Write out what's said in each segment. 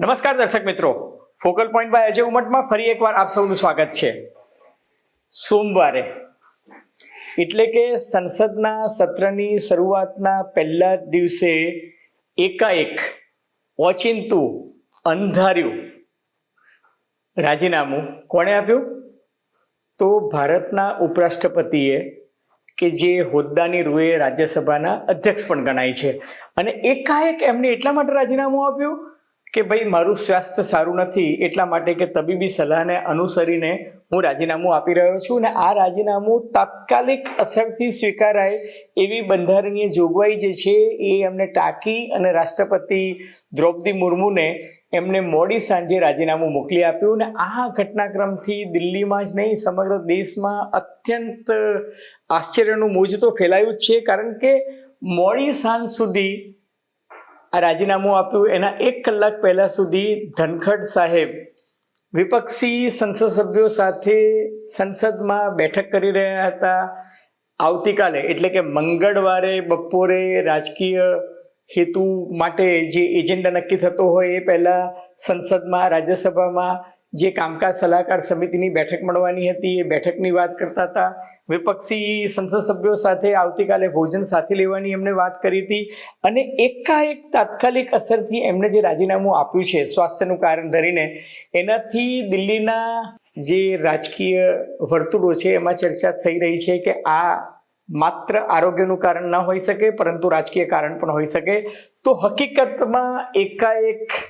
નમસ્કાર દર્શક મિત્રો. ફોકલ પોઈન્ટ બાય અજય ઉમટમાં ફરી એકવાર આપ સૌનું સ્વાગત છે. સોમવારે. એટલે કે સંસદના સત્રની શરૂઆતના પહેલા દિવસે એકાએક ઓચિંતું અંધાર્યું રાજીનામું કોણે આપ્યું? તો ભારતના ઉપરાષ્ટ્રપતિએ કે જે હોદ્દાની રૂએ રાજ્યસભાના અધ્યક્ષ પણ ગણાય છે. અને એકાએક એમને એટલા માટે રાજીનામું આપ્યું કે ભાઈ, મારું સ્વાસ્થ્ય સારું નથી એટલા માટે કે તબીબી સલાહને અનુસરીને હું રાજીનામું આપી રહ્યો છું અને આ રાજીનામું તાત્કાલિક અસરથી સ્વીકારાય એવી બંધારણીય જોગવાઈ જે છે એ એમને ટાંકી અને રાષ્ટ્રપતિ દ્રૌપદી મુર્મુને એમને મોડી સાંજે રાજીનામું મોકલી આપ્યું અને આ ઘટનાક્રમથી દિલ્હીમાં જ નહીં, સમગ્ર દેશમાં અત્યંત આશ્ચર્યનું મોજ તો ફેલાયું જ છે કારણ કે મોડી સાંજ સુધી આ રાજીનામું આપ્યું. એના એક કલાક પહેલા સુધી ધનખડ સાહેબ વિપક્ષી સંસદ સભ્યો સાથે સંસદમાં બેઠક કરી રહ્યા હતા. આવતીકાલે, એટલે કે મંગળવારે બપોરે રાજકીય હેતુ માટે જે એજન્ડા નક્કી થતો હોય એ પહેલાં સંસદમાં, રાજ્યસભામાં જે કામકાજ સલાહકાર સમિતિની બેઠક મળવાની હતી, એ બેઠકની વાત કરતા હતા. વિપક્ષી સંસદ સભ્યો સાથે આવતીકાલે ભોજન સાથે લેવાની એમણે વાત કરી હતી અને એકાએક તાત્કાલિક અસરથી એમણે જે રાજીનામું આપ્યું છે સ્વાસ્થ્યનું કારણ ધરીને, એનાથી દિલ્હીના જે રાજકીય વર્તુળો છે એમાં ચર્ચા થઈ રહી છે કે આ માત્ર આરોગ્યનું કારણ ન હોઈ શકે, પરંતુ રાજકીય કારણ પણ હોઈ શકે. તો હકીકતમાં એકાએક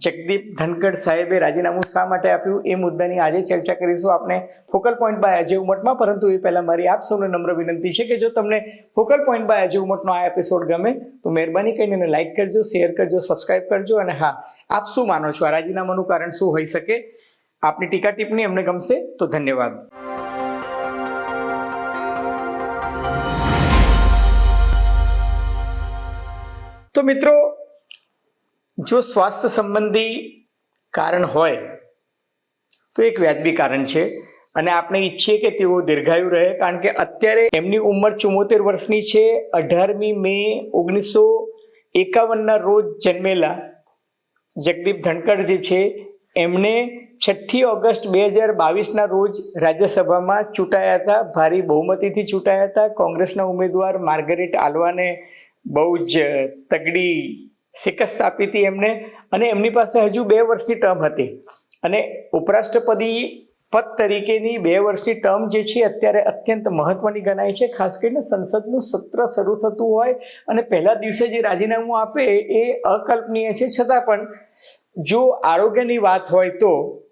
જગદીપ ધનકડ સાહેબે રાજીનામું શા માટે આપ્યું? એ મુદ્દાની આજે ચર્ચા કરીશું. આપણે ફોકલ પોઈન્ટ બાય અજય ઉમટમાં, પરંતુ એ પહેલાં મારી આપ સૌને નમ્ર વિનંતી છે કે જો તમને ફોકલ પોઈન્ટ બાય અજય ઉમટનો આ એપિસોડ ગમે, તો મહેરબાની કરીને એને લાઇક કરજો શેર કરજો સબસ્ક્રાઇબ કરજો અને હા, આપ શું માનો છો? આ રાજીનામાનું કારણ શું હોઈ શકે? આપની ટીકા ટિપ્પણી અમને ગમશે? તો ધન્યવાદ. તો મિત્રો જો સ્વાસ્થ્ય સંબંધી કારણ હોય, તો એક વ્યાજબી કારણ છે. અને આપણે ઈચ્છીએ કે તેઓ દીર્ઘાયુ રહે, કારણ કે અત્યારે એમની ઉંમર ચુમ્મોતેર વર્ષની છે. અઢારમી મે ઓગણીસો એકાવનના રોજ જન્મેલા જગદીપ ધનકડ જે છે એમણે છઠ્ઠી ઓગસ્ટ બે હજાર બાવીસના રોજ રાજ્યસભામાં ચૂંટાયા હતા. ભારી બહુમતીથી ચૂંટાયા હતા. કોંગ્રેસના ઉમેદવાર માર્ગરેટ આલવાને બહુ જ તગડી શિકસ્ત આપી હતી એમને અને એમની પાસે હજુ બે વર્ષની ટર્મ હતી. અને ઉપરાષ્ટ્રપતિ પદ તરીકેની બે વર્ષની ટર્મ જે છે અત્યારે અત્યંત મહત્વની ગણાય છે. ખાસ કરીને સંસદનું સત્ર શરૂ થતું હોય અને પહેલા દિવસે જે રાજીનામું આપે એ અકલ્પનીય છે. છતાં પણ જો આરોગ્યની વાત હોય તો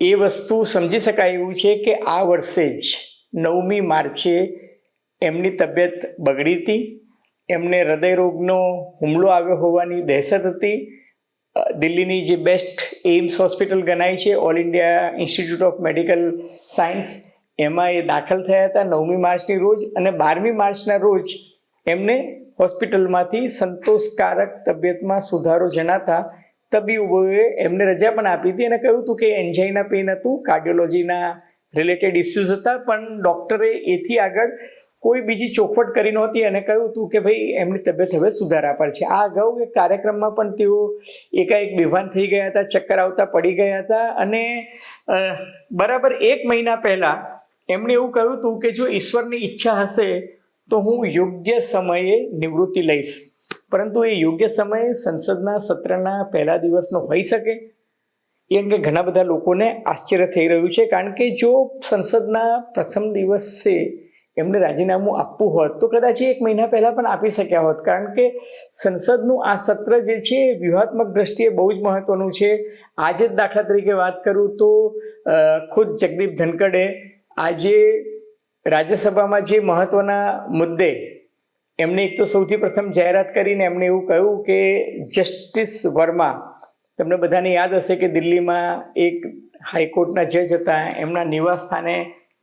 એ વસ્તુ સમજી શકાય એવું છે કે આ વર્ષે જ નવમી માર્ચે એમની તબિયત બગડી હતી. એમને હૃદયરોગનો હુમલો આવ્યો હોવાની દહેશત હતી. દિલ્હીની જે બેસ્ટ એઇમ્સ હોસ્પિટલ ગણાય છે, all India institute of medical science, એમાં એ દાખલ થયા હતા નવમી માર્ચની રોજ અને બારમી માર્ચના રોજ એમને હોસ્પિટલમાંથી સંતોષકારક તબિયતમાં સુધારો જણાતા તબીબોએ એમને રજા પણ આપી હતી અને કહ્યું હતું કે એન્જાઇના પેઇન હતું કાર્ડિયોલોજીના રિલેટેડ ઇસ્યુઝ હતા, પણ ડૉક્ટરે એથી આગળ કોઈ બીજી ચોખવટ કરી નહોતી અને કહ્યું હતું કે ભાઈ એમની તબિયત હવે સુધારા પર છે આ અગાઉ એક કાર્યક્રમમાં પણ તેઓ એકાએક બેભાન થઈ ગયા હતા, ચક્કર આવતા પડી ગયા હતા અને બરાબર એક મહિના પહેલાં એમણે એવું કહ્યું હતું કે જો ઈશ્વરની ઈચ્છા હશે તો હું યોગ્ય સમયે નિવૃત્તિ લઈશ. પરંતુ એ યોગ્ય સમયે સંસદના સત્રના પહેલા દિવસનો હોઈ શકે. એ અંગે ઘણા બધા લોકોને આશ્ચર્ય થઈ રહ્યું છે. કારણ કે જો સંસદના પ્રથમ દિવસે એમને રાજીનામું આપવું હોત તો કદાચ એક મહિના પહેલાં પણ આપી શક્યા હોત. કારણ કે સંસદનું આ સત્ર જે છે, એ વ્યૂહાત્મક દ્રષ્ટિએ બહુ જ મહત્વનું છે. આજે જ દાખલા તરીકે વાત કરું તો ખુદ જગદીપ ધનકડે આજે રાજ્યસભામાં જે મહત્વના મુદ્દે એમને એક તો સૌથી પ્રથમ જાહેરાત કરીને એમણે એવું કહ્યું કે, જસ્ટિસ વર્મા, તમને બધાને યાદ હશે કે દિલ્હીમાં એક હાઈકોર્ટના જજ હતા. એમના નિવાસ સ્થાને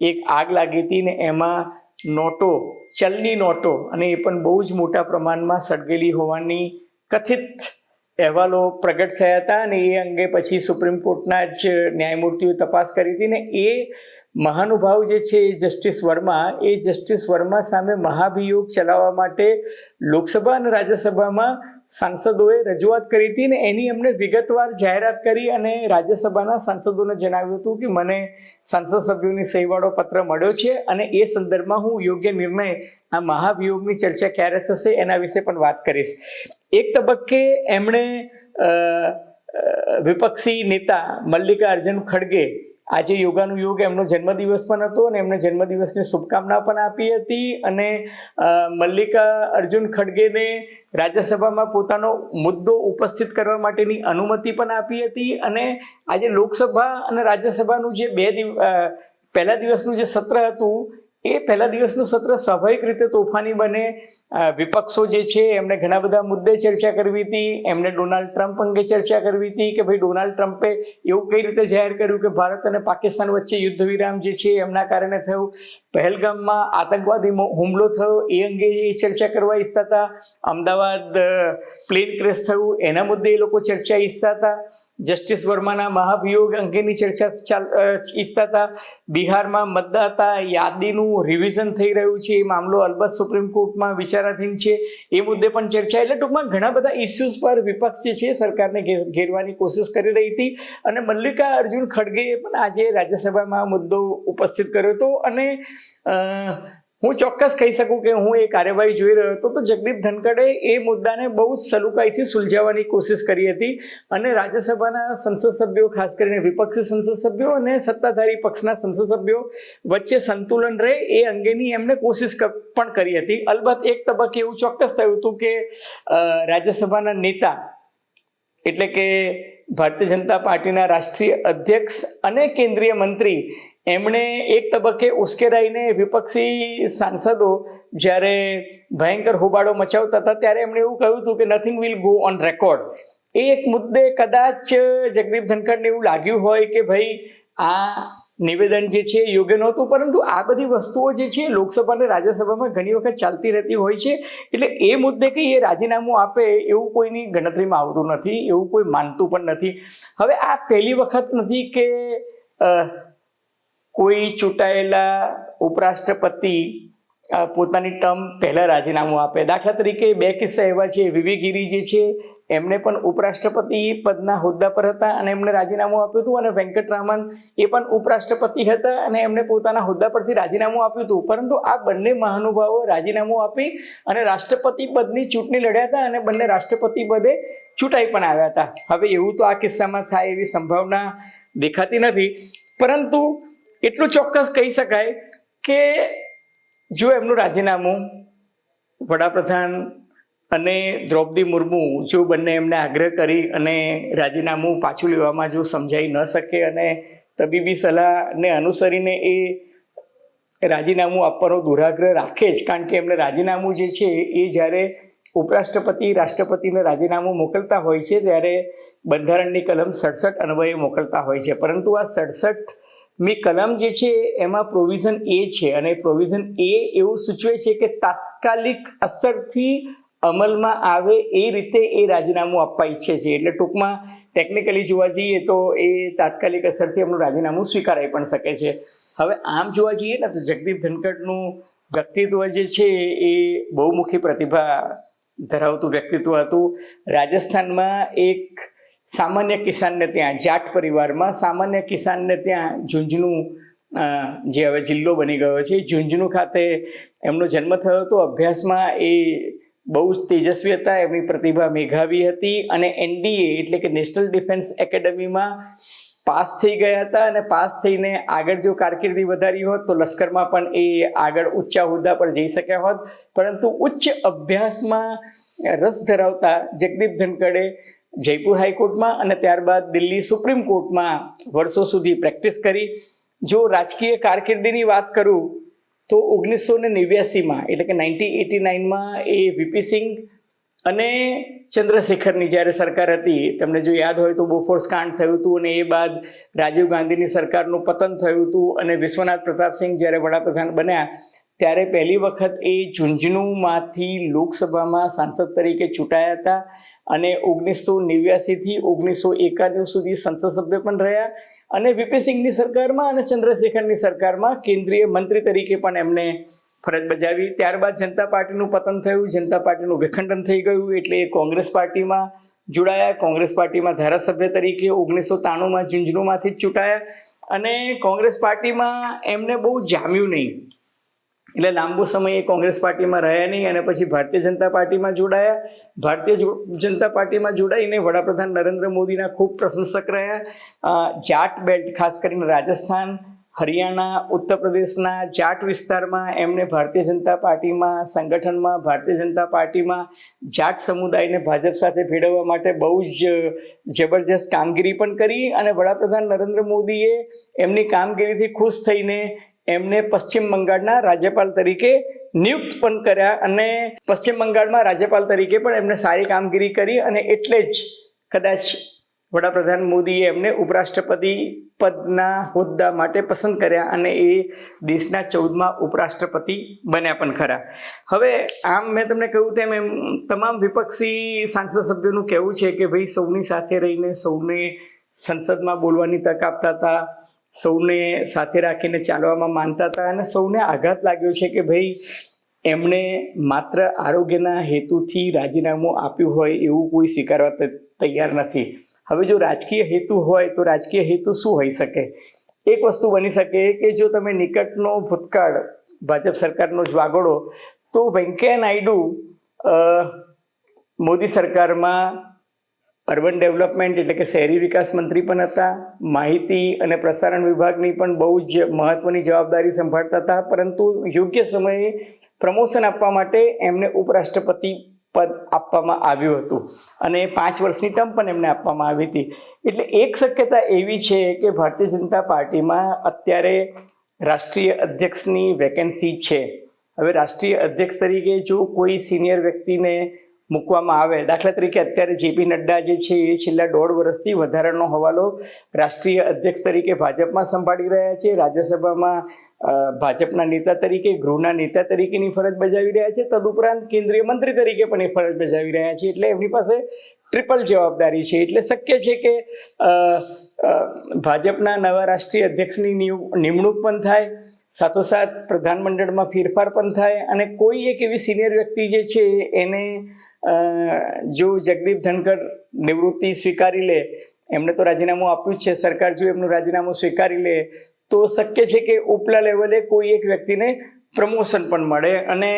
એક આગ લાગી હતી ને એમાં નોટો, ચલની નોટો અને એ પણ બહુ જ મોટા પ્રમાણમાં સળગેલી હોવાની કથિત અહેવાલો પ્રગટ થયા હતા અને એ અંગે પછી સુપ્રીમ કોર્ટના જ ન્યાયમૂર્તિઓ તપાસ કરી હતી ને એ મહાનુભાવ જે છે એ જસ્ટિસ વર્મા, એ જસ્ટિસ વર્મા સામે મહાભિયોગ ચલાવવા માટે લોકસભા અને રાજ્યસભામાં સાંસદોએ રજૂઆત કરી હતી ને એની એમને વિગતવાર જાહેરાત કરી અને રાજ્યસભાના સાંસદોને જણાવ્યું હતું કે મને સાંસદ સભ્યોની સહીવાળો પત્ર મળ્યો છે અને એ સંદર્ભમાં હું યોગ્ય નિર્ણય આ મહાભિયોગની ચર્ચા ક્યારે થશે એના વિશે પણ વાત કરીશ. એક તબક્કે એમણે વિપક્ષી નેતા મલ્લિકાર્જુન ખડગે આજે યોગાનું યોગ એમનો જન્મદિવસ પણ હતો અને એમને જન્મદિવસની શુભકામના પણ આપી હતી અને મલ્લિકા અર્જુન ખડગેને રાજ્યસભામાં પોતાનો મુદ્દો ઉપસ્થિત કરવા માટેની અનુમતિ પણ આપી હતી અને આજે લોકસભા અને રાજ્યસભાનું જે બે દિવ પહેલા દિવસનું જે સત્ર હતું, એ પહેલા દિવસનું સત્ર સ્વાભાવિક રીતે તોફાની બને વિપક્ષો જે છે એમને ઘણા બધા મુદ્દે ચર્ચા કરવી હતી. એમને ડોનાલ્ડ ટ્રમ્પ અંગે ચર્ચા કરવી હતી કે ભાઈ ડોનાલ્ડ ટ્રમ્પે એવું કઈ રીતે જાહેર કર્યું કે ભારત અને પાકિસ્તાન વચ્ચે યુદ્ધ વિરામ જે છે, એમના કારણે થયું. પહેલગામમાં આતંકવાદી હુમલો થયો. એ અંગે એ ચર્ચા કરવા ઈચ્છતા હતા. અમદાવાદ પ્લેન ક્રેશ થયું. એના મુદ્દે એ લોકો ચર્ચા ઈચ્છતા હતા. જસ્ટિસ વર્માના મહાભિયોગ અંગેની ચર્ચા ઈચ્છતા હતા બિહારમાં મતદાતા યાદીનું રિવિઝન થઈ રહ્યું છે. એ મામલો અલબત્ત સુપ્રીમ કોર્ટમાં વિચારાધીન છે. એ મુદ્દે પણ ચર્ચા. એટલે ટૂંકમાં ઘણા બધા ઇસ્યુઝ પર વિપક્ષ છે, સરકારને ઘેર- ઘેરવાની કોશિશ કરી રહી હતી. અને મલ્લિકા અર્જુન ખડગેએ પણ આજે રાજ્યસભામાં મુદ્દો ઉપસ્થિત કર્યો હતો. અને હું ચોક્કસ કહી શકું કે હું એ કાર્યવાહી જોઈ રહ્યો હતો તો જગદીપ ધનકડે એ મુદ્દાને બહુ સલુકાઈથી સુલઝાવવાની કોશિશ કરી હતી અને રાજ્યસભાના સંસદ સભ્યો, ખાસ કરીને વિપક્ષી સંસદ સભ્યો અને સત્તાધારી પક્ષના સંસદ સભ્યો વચ્ચે સંતુલન રહે એ અંગેની એમને કોશિશ પણ કરી હતી. અલબત્ત એક તબક્કે એવું ચોક્કસ થયું હતું કે રાજ્યસભાના નેતા એટલે કે ભારતીય જનતા પાર્ટીના રાષ્ટ્રીય અધ્યક્ષ અને કેન્દ્રીય મંત્રી એમણે એક તબક્કે ઉશ્કેરાઈને વિપક્ષી સાંસદો જ્યારે ભયંકર હોબાળો મચાવતા હતા, ત્યારે એમણે એવું કહ્યું હતું કે nothing will go on record એ એક મુદ્દે કદાચ જગદીપ ધનખડને એવું લાગ્યું હોય કે ભાઈ આ નિવેદન જે છે યોગ્ય નહોતું, પરંતુ આ બધી વસ્તુઓ જે છે લોકસભા અને રાજ્યસભામાં ઘણી વખત ચાલતી રહેતી હોય છે. એટલે એ મુદ્દે કે એ રાજીનામું આપે એવું કોઈની ગણતરીમાં આવતું નથી, એવું કોઈ માનતું પણ નથી. હવે આ પહેલી વખત નથી કે કોઈ ચૂંટાયેલા ઉપરાષ્ટ્રપતિ પોતાની ટર્મ પહેલાં રાજીનામું આપે. દાખલા તરીકે બે કિસ્સા એવા છે. વિવિગીરી જે છે એમને પણ ઉપરાષ્ટ્રપતિ પદના હોદ્દા પર હતા અને એમણે રાજીનામું આપ્યું હતું અને વેંકટરામન એ પણ ઉપરાષ્ટ્રપતિ હતા અને એમણે પોતાના હોદ્દા પરથી રાજીનામું આપ્યું હતું. પરંતુ આ બંને મહાનુભાવો રાજીનામું આપી અને રાષ્ટ્રપતિ પદની ચૂંટણી લડ્યા હતા અને બંને રાષ્ટ્રપતિ પદે ચૂંટાઈ પણ આવ્યા હતા. હવે એવું તો આ કિસ્સામાં થાય એવી સંભાવના દેખાતી નથી. પરંતુ એટલું ચોક્કસ કહી શકાય કે જો એમનું રાજીનામું વડાપ્રધાન અને દ્રૌપદી મુર્મુ જો બંને એમને આગ્રહ કરી અને રાજીનામું પાછું લેવામાં જો સમજાઈ ન શકે અને તબીબી સલાહને અનુસરીને એ રાજીનામું આપવાનો દુરાગ્રહ રાખે જ, કારણ કે એમને રાજીનામું જે છે એ જ્યારે ઉપરાષ્ટ્રપતિ, રાષ્ટ્રપતિને રાજીનામું મોકલતા હોય છે, ત્યારે બંધારણની કલમ સડસઠ અન્વયે મોકલતા હોય છે. પરંતુ આ સડસઠમી કલમ જે છે એમાં પ્રોવિઝન એ છે અને પ્રોવિઝન એ એવું સૂચવે છે કે તાત્કાલિક અસરથી અમલમાં આવે એ રીતે એ રાજીનામું આપવા ઈચ્છે છે એટલે ટૂંકમાં ટેકનિકલી જોવા જઈએ તો એ તાત્કાલિક અસરથી એમનું રાજીનામું સ્વીકારાઈ પણ શકે છે. હવે આમ જોવા જઈએ ને તો જગદીપ ધનકડનું વ્યક્તિત્વ જે છે એ બહુમુખી પ્રતિભા ધરાવતું વ્યક્તિત્વ હતું. રાજસ્થાનમાં એક સામાન્ય કિસાનને ત્યાં, જાટ પરિવારમાં સામાન્ય કિસાનને ત્યાં ઝુંઝનું જે હવે જિલ્લો બની ગયો છે, ઝુંઝનું ખાતે એમનો જન્મ થયો હતો. અભ્યાસમાં એ બહુ જ તેજસ્વી હતા, એમની પ્રતિભા મેઘાવી હતી અને એનડીએ એટલે કે નેશનલ ડિફેન્સ એકેડમીમાં પાસ થઈ ગયા હતા અને પાસ થઈને આગળ જો કારકિર્દી વધારી હોત તો લશ્કરમાં પણ એ આગળ ઊંચા હોદ્દા પર જઈ શક્યા હોત. પરંતુ ઉચ્ચ અભ્યાસમાં રસ ધરાવતા જગદીપ ધનકડે જયપુર હાઈકોર્ટમાં અને ત્યારબાદ દિલ્હી સુપ્રીમ કોર્ટમાં વર્ષો સુધી પ્રેક્ટિસ કરી. જો રાજકીય કારકિર્દીની વાત કરું તો ઓગણીસો ને નેવ્યાસીમાં એટલે કે નાઇન્ટીન એટી નાઇનમાં એ વીપી સિંઘ અને ચંદ્રશેખરની જ્યારે સરકાર હતી, તમને જો યાદ હોય તો બોફોર્સ કાંડ થયું હતું અને એ બાદ રાજીવ ગાંધીની સરકારનું પતન થયું હતું અને વિશ્વનાથ પ્રતાપસિંહ જ્યારે વડાપ્રધાન બન્યા ત્યારે પહેલી વખત એ ઝુંઝુનુમાંથી લોકસભામાં સાંસદ તરીકે ચૂંટાયા હતા અને ઓગણીસો નેવ્યાસીથી ઓગણીસો એકાણું સુધી સંસદ સભ્ય પણ રહ્યા અને વીપી સિંઘની સરકારમાં અને ચંદ્રશેખરની સરકારમાં કેન્દ્રીય મંત્રી તરીકે પણ એમને ફરજ બજાવી. ત્યારબાદ જનતા પાર્ટીનું પતન થયું. જનતા પાર્ટીનું વિખંડન થઈ ગયું એટલે એ કોંગ્રેસ પાર્ટીમાં જોડાયા. કોંગ્રેસ પાર્ટીમાં ધારાસભ્ય તરીકે ઓગણીસો ત્રાણુંમાં ઝુંઝુનુમાંથી જ ચૂંટાયા અને કોંગ્રેસ પાર્ટીમાં એમને બહુ જામ્યું નહીં. એટલે લાંબો સમય એ કોંગ્રેસ પાર્ટીમાં રહ્યા નહીં અને પછી ભારતીય જનતા પાર્ટીમાં જોડાયા. ભારતીય જનતા પાર્ટીમાં જોડાઈને વડાપ્રધાન નરેન્દ્ર મોદીના ખૂબ પ્રશંસક રહ્યા. જાટ બેલ્ટ, ખાસ કરીને રાજસ્થાન, હરિયાણા, ઉત્તર પ્રદેશના જાટ વિસ્તારમાં એમને ભારતીય જનતા પાર્ટીમાં, સંગઠનમાં, ભારતીય જનતા પાર્ટીમાં જાટ સમુદાયને ભાજપ સાથે ભેળવવા માટે બહુ જ જબરજસ્ત કામગીરી પણ કરી અને વડાપ્રધાન નરેન્દ્ર મોદીએ એમની કામગીરીથી ખુશ થઈને એમને પશ્ચિમ બંગાળના રાજ્યપાલ તરીકે નિયુક્ત પણ કર્યા અને પશ્ચિમ બંગાળમાં રાજ્યપાલ તરીકે પણ એમને સારી કામગીરી કરી અને એટલે જ કદાચ વડાપ્રધાન મોદીએ એમને ઉપરાષ્ટ્રપતિ પદના હોદ્દા માટે પસંદ કર્યા અને એ દેશના ચૌદમાં ઉપરાષ્ટ્રપતિ બન્યા પણ ખરા. હવે આમ મેં તમને કહ્યું તેમ એમ તમામ વિપક્ષી સાંસદ સભ્યોનું કહેવું છે કે ભાઈ સૌની સાથે રહીને સૌને સંસદમાં બોલવાની તક આપતા હતા સૌને સાથે રાખીને ચાલવામાં માનતા હતા અને સૌને આઘાત લાગ્યો છે કે ભાઈ, એમણે માત્ર આરોગ્યના હેતુથી રાજીનામું આપ્યું હોય એવું કોઈ સ્વીકારવા તૈયાર નથી. હવે જો રાજકીય હેતુ હોય તો રાજકીય હેતુ શું હોઈ શકે? એક વસ્તુ બની શકે કે જો તમે નિકટનો ભૂતકાળ, ભાજપ સરકારનો જ વાગોળો, તો વેંકૈયા નાયડુ મોદી સરકારમાં અર્બન ડેવલપમેન્ટ એટલે કે શહેરી વિકાસ મંત્રી પણ હતા. માહિતી અને પ્રસારણ વિભાગની પણ બહુ જ મહત્વની જવાબદારી સંભાળતા હતા. પરંતુ યોગ્ય સમયે પ્રમોશન આપવા માટે એમને ઉપરાષ્ટ્રપતિ પદ આપવામાં આવ્યું હતું. અને પાંચ વર્ષની ટર્મ પણ એમને આપવામાં આવી હતી. એટલે એક શક્યતા એવી છે કે ભારતીય જનતા પાર્ટીમાં અત્યારે રાષ્ટ્રીય અધ્યક્ષની વેકેન્સી છે. હવે રાષ્ટ્રીય અધ્યક્ષ તરીકે જો કોઈ સિનિયર વ્યક્તિને મૂકવામાં આવે દાખલા તરીકે અત્યારે જેપી નડ્ડા જે છે એ છેલ્લા દોઢ વર્ષથી વધારાનો હવાલો રાષ્ટ્રીય અધ્યક્ષ તરીકે ભાજપમાં સંભાળી રહ્યા છે. રાજ્યસભામાં ભાજપના નેતા તરીકે, ગૃહના નેતા તરીકેની ફરજ બજાવી રહ્યા છે. તદુપરાંત કેન્દ્રીય મંત્રી તરીકે પણ એ ફરજ બજાવી રહ્યા છે. એટલે એમની પાસે ટ્રિપલ જવાબદારી છે. એટલે શક્ય છે કે ભાજપના નવા રાષ્ટ્રીય અધ્યક્ષની નિમણૂક પણ થાય, સાથોસાથ પ્રધાનમંડળમાં ફેરફાર પણ થાય અને કોઈ એક એવી સિનિયર વ્યક્તિ જે છે એને જો જગદીપ ધનકર નિવૃત્તિ સ્વીકારી લે, એમને તો રાજીનામું આપ્યું છે. સરકાર જો એમનું રાજીનામું સ્વીકારી લે, તો શક્ય છે કે ઉપલા લેવલે કોઈ એક વ્યક્તિને પ્રમોશન પણ મળે. અને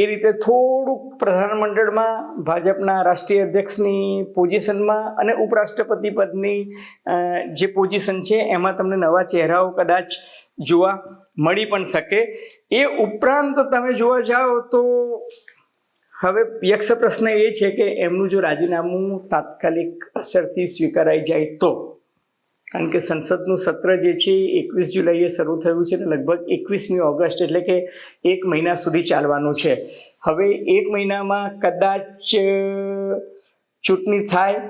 એ રીતે થોડુંક પ્રધાનમંડળમાં ભાજપના રાષ્ટ્રીય અધ્યક્ષની પોઝિશનમાં અને ઉપરાષ્ટ્રપતિ પદની જે પોઝિશન છે, એમાં તમને નવા ચહેરાઓ કદાચ જોવા મળી પણ શકે. એ ઉપરાંત તમે જોવા જાઓ તો હવે યક્ષ પ્રશ્ન એ છે કે એમનું જો રાજીનામું તાત્કાલિક અસરથી સ્વીકારાઈ જાય તો? કારણ કે સંસદનું સત્ર જે છે એકવીસ જુલાઈએ શરૂ થયું છે અને લગભગ એકવીસમી ઓગસ્ટ એટલે કે એક મહિના સુધી ચાલવાનું છે. હવે એક મહિનામાં કદાચ ચૂંટણી થાય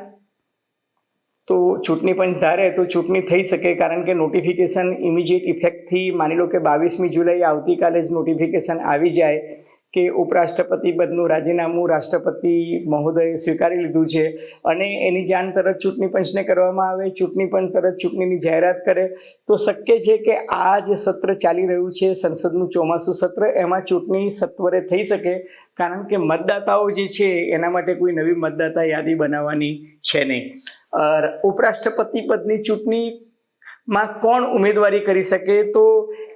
તો ચૂંટણી પણ ધારે તો ચૂંટણી થઈ શકે કારણ કે નોટિફિકેશન ઇમિડિયેટ ઇફેક્ટથી માની લો કે બાવીસમી જુલાઈ આવતીકાલે જ નોટિફિકેશન આવી જાય. કે ઉપરાષ્ટ્રપતિ પદનું રાજીનામું રાષ્ટ્રપતિ મહોદયે સ્વીકારી લીધું છે અને એની જાણ તરત ચૂંટણી પંચને કરવામાં આવે, ચૂંટણી પંચ તરત ચૂંટણીની જાહેરાત કરે. તો શક્ય છે કે આ જે સત્ર ચાલી રહ્યું છે, સંસદનું ચોમાસું સત્ર, એમાં ચૂંટણી સત્વરે થઈ શકે. કારણ કે મતદાતાઓ જે છે, એના માટે કોઈ નવી મતદાતા યાદી બનાવવાની છે નહીં. ઉપરાષ્ટ્રપતિ પદની ચૂંટણીમાં કોણ ઉમેદવારી કરી શકે? તો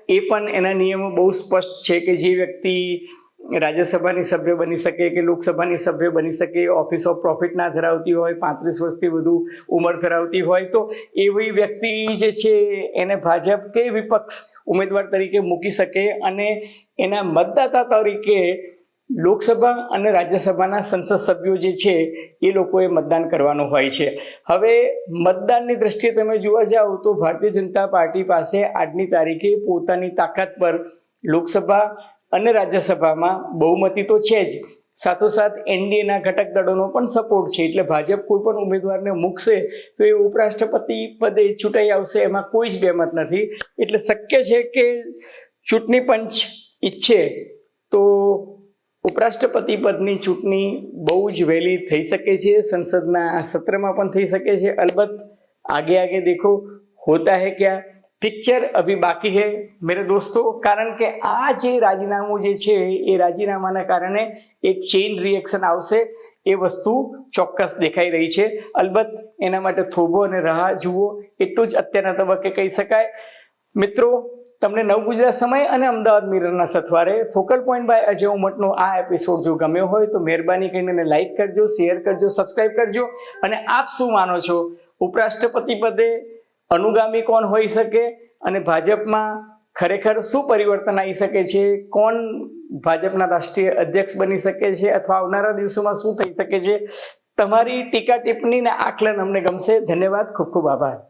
એ પણ એના નિયમો બહુ સ્પષ્ટ છે કે જે વ્યક્તિ રાજ્યસભાની સભ્ય બની શકે કે લોકસભાની સભ્ય બની શકે ઓફિસ ઓફ પ્રોફિટ ના ધરાવતી હોય, પાંત્રીસ વર્ષથી વધુ ઉંમર ધરાવતી હોય, તો એવી વ્યક્તિ જે છે એને ભાજપ કે વિપક્ષ ઉમેદવાર તરીકે મૂકી શકે અને એના મતદાતા તરીકે લોકસભા અને રાજ્યસભાના સંસદ સભ્યો જે છે એ લોકોએ મતદાન કરવાનું હોય છે. હવે મતદાનની દ્રષ્ટિએ તમે જોવા જાઓ તો ભારતીય જનતા પાર્ટી પાસે આજની તારીખે પોતાની તાકાત પર લોકસભા અને રાજ્યસભામાં બહુમતી તો છે જ. સાથોસાથ એનડીએના ઘટક દળોનો પણ સપોર્ટ છે. એટલે ભાજપ કોઈ પણ ઉમેદવારને મૂકશે તો એ ઉપરાષ્ટ્રપતિ પદે ચૂંટાઈ આવશે, એમાં કોઈ જ બેમત નથી. એટલે શક્ય છે કે ચૂંટણી પંચ ઈચ્છે તો ઉપરાષ્ટ્રપતિ પદની ચૂંટણી બહુ જ વહેલી થઈ શકે છે. સંસદના આ સત્રમાં પણ થઈ શકે છે. અલબત્ત આગે આગે દેખો, હોતા હે ક્યાં? પિક્ચર અભી બાકી હે મેરે દોસ્તો કારણ કે આ જે રાજીનામું જે છે એ રાજીનામાના કારણે એક ચેઇન રિએક્શન આવશે એ વસ્તુ ચોક્કસ દેખાઈ રહી છે અલબત્ત એના માટે થોભો અને રાહ જુઓ એટલું જ અત્યારના તબક્કે કહી શકાય મિત્રો તમને નવ ગુજરાત સમય અને અમદાવાદ મિરરના સથવારે ફોકલ પોઈન્ટ બાય અજય ઉમટનો આ એપિસોડ જો ગમ્યો હોય તો મહેરબાની કરીને લાઇક કરજો શેર કરજો સબસ્ક્રાઈબ કરજો અને આપ શું માનો છો? ઉપરાષ્ટ્રપતિ પદે અનુગામી કોણ હોઈ શકે અને ભાજપમાં ખરેખર શું પરિવર્તન આવી શકે છે? કોણ ભાજપના રાષ્ટ્રીય અધ્યક્ષ બની શકે છે? અથવા આવનારા દિવસોમાં શું થઈ શકે છે? તમારી ટીકા ટિપ્પણી ને આકલન અમને ગમશે. ધન્યવાદ. ખૂબ ખૂબ આભાર.